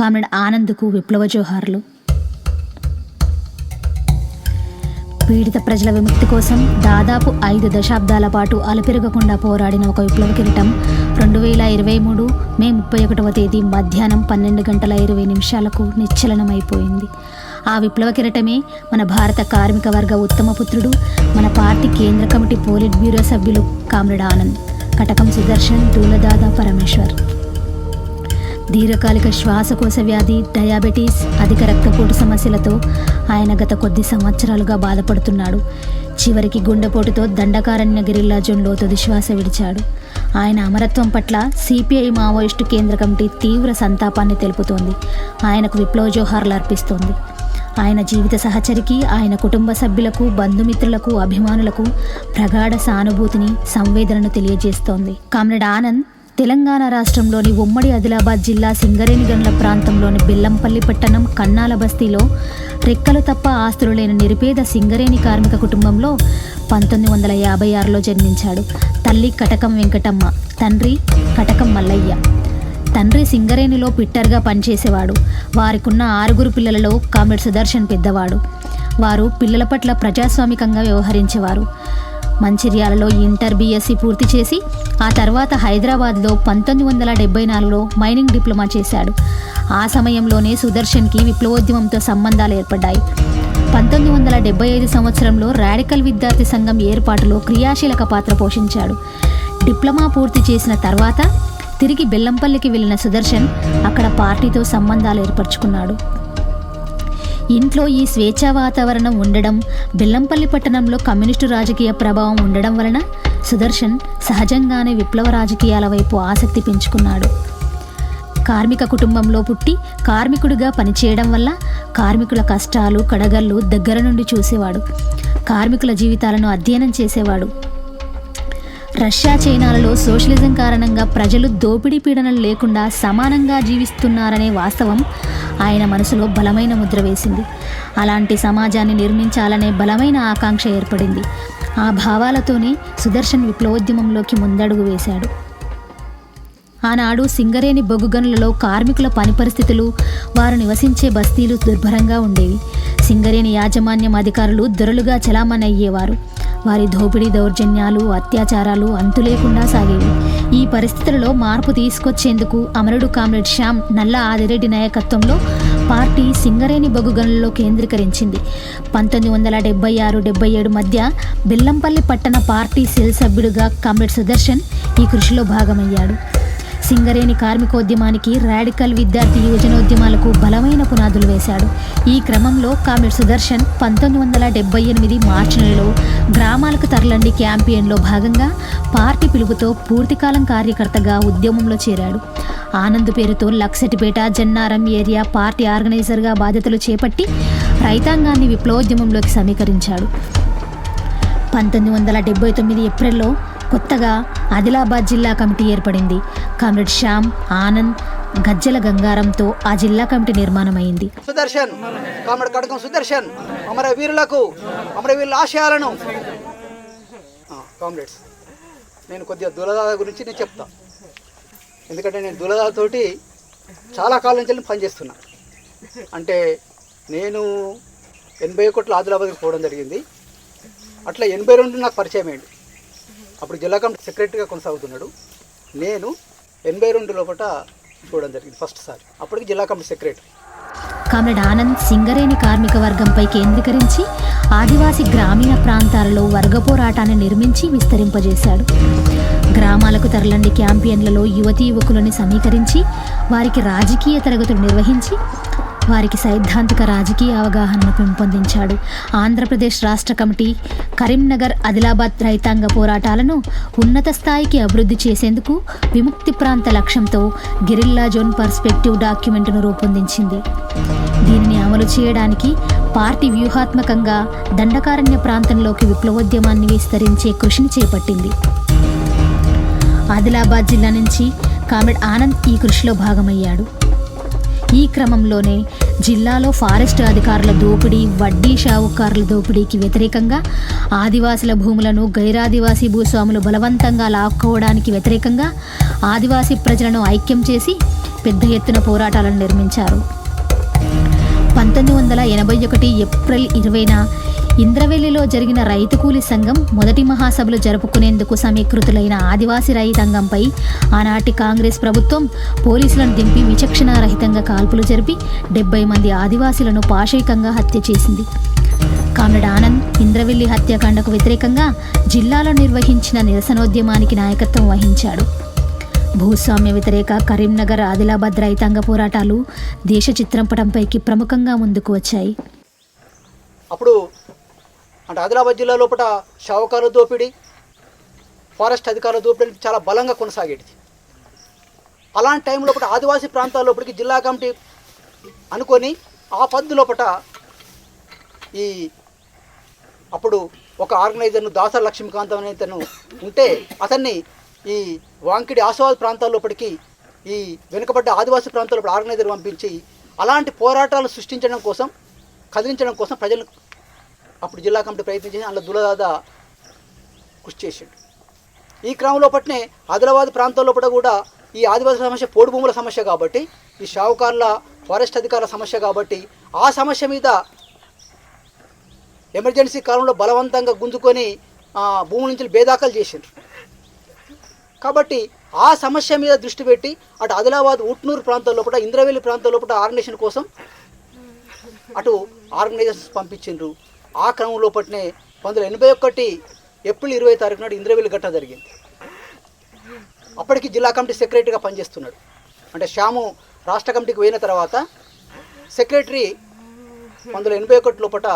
Comrade ఆనంద్కు విప్లవ జోహార్లు. పీడిత ప్రజల విముక్తి కోసం దాదాపు ఐదు దశాబ్దాల పాటు అలపెరగకుండా పోరాడిన ఒక విప్లవ కిరీటం రెండు వేల ఇరవై మూడు మే ముప్పై ఒకటవ తేదీ మధ్యాహ్నం పన్నెండు గంటల ఇరవై నిమిషాలకు నిశ్చలనమైపోయింది. ఆ విప్లవ కిరటమే మన భారత కార్మిక వర్గ ఉత్తమ పుత్రుడు మన పార్టీ కేంద్ర కమిటీ పోలిట్ బ్యూరో సభ్యులు కామ్రేడ్ ఆనంద్. కటకం సుదర్శన్ దూలదాదా పరమేశ్వర్. దీర్ఘకాలిక శ్వాసకోశ వ్యాధి డయాబెటీస్ అధిక రక్తపోటు సమస్యలతో ఆయన గత కొద్ది సంవత్సరాలుగా బాధపడుతున్నాడు. చివరికి గుండెపోటుతో దండకారణ్య గిరిల్లా జోన్లో తుది శ్వాస విడిచాడు. ఆయన అమరత్వం పట్ల సిపిఐ మావోయిస్టు కేంద్ర కమిటీ తీవ్ర సంతాపాన్ని తెలుపుతోంది. ఆయనకు విప్లవ జోహార్లు అర్పిస్తోంది. ఆయన జీవిత సహచరికి ఆయన కుటుంబ సభ్యులకు బంధుమిత్రులకు అభిమానులకు ప్రగాఢ సానుభూతిని సంవేదనను తెలియజేస్తోంది. కామ్రేడ్ ఆనంద్ తెలంగాణ రాష్ట్రంలోని ఉమ్మడి ఆదిలాబాద్ జిల్లా సింగరేణిగండ్ల ప్రాంతంలోని బెల్లంపల్లి పట్టణం కన్నాల బస్తీలో రెక్కలు తప్ప ఆస్తులు లేని నిరుపేద సింగరేణి కార్మిక కుటుంబంలో పంతొమ్మిది వందల యాభై ఆరులో జన్మించాడు. తల్లి కటకం వెంకటమ్మ తండ్రి కటకం మల్లయ్య. తండ్రి సింగరేణిలో పిట్టర్గా పనిచేసేవాడు. వారికున్న ఆరుగురు పిల్లలలో కామ్రేడ్ సుదర్శన్ పెద్దవాడు. వారు పిల్లల పట్ల ప్రజాస్వామికంగా వ్యవహరించేవారు. మంచిర్యాలలో ఇంటర్ బీఎస్సీ పూర్తి చేసి ఆ తర్వాత హైదరాబాద్లో పంతొమ్మిది వందల డెబ్బై నాలుగులో మైనింగ్ డిప్లొమా చేశాడు. ఆ సమయంలోనే సుదర్శన్కి విప్లవోద్యమంతో సంబంధాలు ఏర్పడ్డాయి. పంతొమ్మిది వందల డెబ్బై ఐదు సంవత్సరంలో రాడికల్ విద్యార్థి సంఘం ఏర్పాటులో క్రియాశీలక పాత్ర పోషించాడు. డిప్లొమా పూర్తి చేసిన తర్వాత తిరిగి బెల్లంపల్లికి వెళ్ళిన సుదర్శన్ అక్కడ పార్టీతో సంబంధాలు ఏర్పరచుకున్నాడు. ఇంట్లో ఈ స్వేచ్ఛా వాతావరణం ఉండడం బెల్లంపల్లి పట్టణంలో కమ్యూనిస్టు రాజకీయ ప్రభావం ఉండడం వలన సుదర్శన్ సహజంగానే విప్లవ రాజకీయాల వైపు ఆసక్తి పెంచుకున్నాడు. కార్మిక కుటుంబంలో పుట్టి కార్మికుడిగా పనిచేయడం వల్ల కార్మికుల కష్టాలు కడగళ్ళు దగ్గర నుండి చూసేవాడు. కార్మికుల జీవితాలను అధ్యయనం చేసేవాడు. రష్యా చైనాలలో సోషలిజం కారణంగా ప్రజలు దోపిడీ పీడనలు లేకుండా సమానంగా జీవిస్తున్నారనే వాస్తవం ఆయన మనసులో బలమైన ముద్ర వేసింది. అలాంటి సమాజాన్ని నిర్మించాలనే బలమైన ఆకాంక్ష ఏర్పడింది. ఆ భావాలతోనే సుదర్శన్ విప్లవోద్యమంలోకి ముందడుగు వేశాడు. ఆనాడు సింగరేణి బొగ్గుగనులలో కార్మికుల పని పరిస్థితులు వారు నివసించే బస్తీలు దుర్భరంగా ఉండేవి. సింగరేణి యాజమాన్యం అధికారులు దొరలుగా చలామణయ్యేవారు. వారి దోపిడీ దౌర్జన్యాలు అత్యాచారాలు అంతులేకుండా సాగేవి. ఈ పరిస్థితులలో మార్పు తీసుకొచ్చేందుకు అమరుడు కామ్రేడ్ శ్యామ్ నల్ల ఆదిరెడ్డి నాయకత్వంలో పార్టీ సింగరేణి బొగ్గుగనులలో కేంద్రీకరించింది. పంతొమ్మిది వందల డెబ్బై ఆరు డెబ్బై ఏడు మధ్య బెల్లంపల్లి పట్టణ పార్టీ సెల్ సభ్యుడిగా కామ్రేడ్ సుదర్శన్ ఈ కృషిలో భాగమయ్యాడు. సింగరేణి కార్మికోద్యమానికి రాడికల్ విద్యార్థి యువజనోద్యమాలకు బలమైన పునాదులు వేశాడు. ఈ క్రమంలో కామెడ్ సుదర్శన్ పంతొమ్మిది వందల డెబ్బై ఎనిమిది మార్చి నెలలో గ్రామాలకు తరలండి క్యాంపియన్లో భాగంగా పార్టీ పిలుపుతో పూర్తికాలం కార్యకర్తగా ఉద్యమంలో చేరాడు. ఆనంద్ పేరుతో లక్సటిపేట జన్నారం ఏరియా పార్టీ ఆర్గనైజర్గా బాధ్యతలు చేపట్టి రైతాంగాన్ని విప్లవోద్యమంలోకి సమీకరించాడు. పంతొమ్మిది వందల డెబ్బై తొమ్మిది ఏప్రిల్లో కొత్తగా ఆదిలాబాద్ జిల్లా కమిటీ ఏర్పడింది. కామ్రేడ్ శ్యామ్ ఆనంద్ గజ్జల గంగారంతో ఆ జిల్లా కమిటీ నిర్మాణమైంది. సుదర్శన్ కామ్రేడ్ కడకం సుదర్శన్ అమర వీరులకు అమర వీరుల ఆశయాలను. కామ్రేడ్స్ నేను కొద్దిగా దులదాద గురించి నేను చెప్తా. ఎందుకంటే నేను దులదాతోటి చాలా కాలం నుంచి పనిచేస్తున్నా. అంటే నేను ఎనభై ఒకటిలో ఆదిలాబాద్కి పోవడం జరిగింది. అట్లా ఎనభై రెండు నాకు పరిచయం అయ్యింది అప్పుడు జిల్లా కమిటీ సెక్రటరీగా కొనసాగుతున్నాడు. నేను ఎనభై రెండులో ఒకట చూడడం జరిగింది ఫస్ట్ సారి. అప్పటికి జిల్లా committee secretary. Comrade Anand Singareni కార్మిక వర్గంపై కేంద్రీకరించి ఆదివాసి గ్రామీణ ప్రాంతాలలో వర్గ పోరాటాన్ని నిర్మించి విస్తరింపజేశాడు. గ్రామాలకు తరలండి క్యాంపియన్లలో యువతీ యువకులని సమీకరించి వారికి రాజకీయ తరగతులు నిర్వహించి వారికి సైద్ధాంతిక రాజకీయ అవగాహనను పెంపొందించాడు. ఆంధ్రప్రదేశ్ రాష్ట్ర కమిటీ కరీంనగర్ ఆదిలాబాద్ రైతాంగ పోరాటాలను ఉన్నత స్థాయికి అభివృద్ధి చేసేందుకు విముక్తి ప్రాంత లక్ష్యంతో గిరిల్లా జోన్ పర్స్పెక్టివ్ డాక్యుమెంట్ను రూపొందించింది. దీనిని అమలు చేయడానికి పార్టీ వ్యూహాత్మకంగా దండకారణ్య ప్రాంతంలోకి విప్లవోద్యమాన్ని విస్తరించే కృషిని చేపట్టింది. ఆదిలాబాద్ జిల్లా నుంచి కామెడ్ ఆనంద్ ఈ కృషిలో భాగమయ్యాడు. ఈ క్రమంలోనే జిల్లాలో ఫారెస్ట్ అధికారుల దోపిడీ వడ్డీ షావుకారుల దోపిడీకి వ్యతిరేకంగా ఆదివాసుల భూములను గైరాదివాసీ భూస్వాములు బలవంతంగా లాక్కోవడానికి వ్యతిరేకంగా ఆదివాసీ ప్రజలను ఐక్యం చేసి పెద్ద ఎత్తున పోరాటాలను నిర్మించారు. పంతొమ్మిది వందల ఎనభై ఒకటి ఏప్రిల్ ఇరవైన ఇంద్రవెల్లిలో జరిగిన రైతు కూలి సంఘం మొదటి మహాసభలు జరుపుకునేందుకు సమీకృతులైన ఆదివాసీ రైతాంగంపై ఆనాటి కాంగ్రెస్ ప్రభుత్వం పోలీసులను దింపి విచక్షణారహితంగా కాల్పులు జరిపి డెబ్బై మంది ఆదివాసీలను పాశవికంగా హత్య చేసింది. కామ్రేడ్ ఆనంద్ ఇంద్రవెల్లి హత్యాకాండకు వ్యతిరేకంగా జిల్లాలో నిర్వహించిన నిరసనోద్యమానికి నాయకత్వం వహించాడు. భూస్వామ్య వ్యతిరేక కరీంనగర్ ఆదిలాబాద్ రైతాంగ పోరాటాలు దేశ చిత్రంపటంపైకి ప్రముఖంగా ముందుకు వచ్చాయి. అప్పుడు అంటే ఆదిలాబాద్ జిల్లా లోపల షావుకారుల దోపిడీ ఫారెస్ట్ అధికారుల దోపిడీ చాలా బలంగా కొనసాగేది అలాంటి టైం లోపల ఆదివాసీ ప్రాంతాల లోపలికి జిల్లా కమిటీ అనుకొని ఆ పద్దు లోపల ఈ అప్పుడు ఒక ఆర్గనైజర్ను దాసర్ లక్ష్మీకాంత్ అనే ఇతను ఉంటే అతన్ని ఈ వాంకిడి ఆశవాద ప్రాంతాల లోపలికి ఈ వెనుకబడ్డ ఆదివాసీ ప్రాంతాల లోపల ఆర్గనైజర్ పంపించి అలాంటి పోరాటాలు సృష్టించడం కోసం కదిలించడం కోసం ప్రజలు అప్పుడు జిల్లా కమిటీ ప్రయత్నం చేసి అందులో దులదాద కృషి చేసిండు. ఈ క్రమంలో పట్నే ఆదిలాబాద్ ప్రాంతంలో కూడా ఈ ఆదివాసీ సమస్య పోడు భూముల సమస్య కాబట్టి ఈ షావుకారుల ఫారెస్ట్ అధికారుల సమస్య కాబట్టి ఆ సమస్య మీద ఎమర్జెన్సీ కాలంలో బలవంతంగా గుంజుకొని భూముల నుంచి బేదాఖలు చేసిండ్రు. కాబట్టి ఆ సమస్య మీద దృష్టి పెట్టి అటు ఆదిలాబాద్ ఉట్నూరు ప్రాంతం లోపల ఇంద్రవెల్లి ప్రాంతం లోపల ఆర్గనైజేషన్ కోసం అటు ఆర్గనైజేషన్స్ పంపించిండ్రు. ఆ క్రమంలో పట్టినే పంతొమ్మిది ఎనభై ఒకటి ఏప్రిల్ ఇరవై తారీఖు నాడు ఇంద్రవెల్లి ఘటన జరిగింది. అప్పటికి జిల్లా కమిటీ సెక్రటరీగా పనిచేస్తున్నాడు. అంటే శ్యాము రాష్ట్ర కమిటీకి పోయిన తర్వాత సెక్రటరీ పంతొమ్మిది ఎనభై ఒకటి లోపల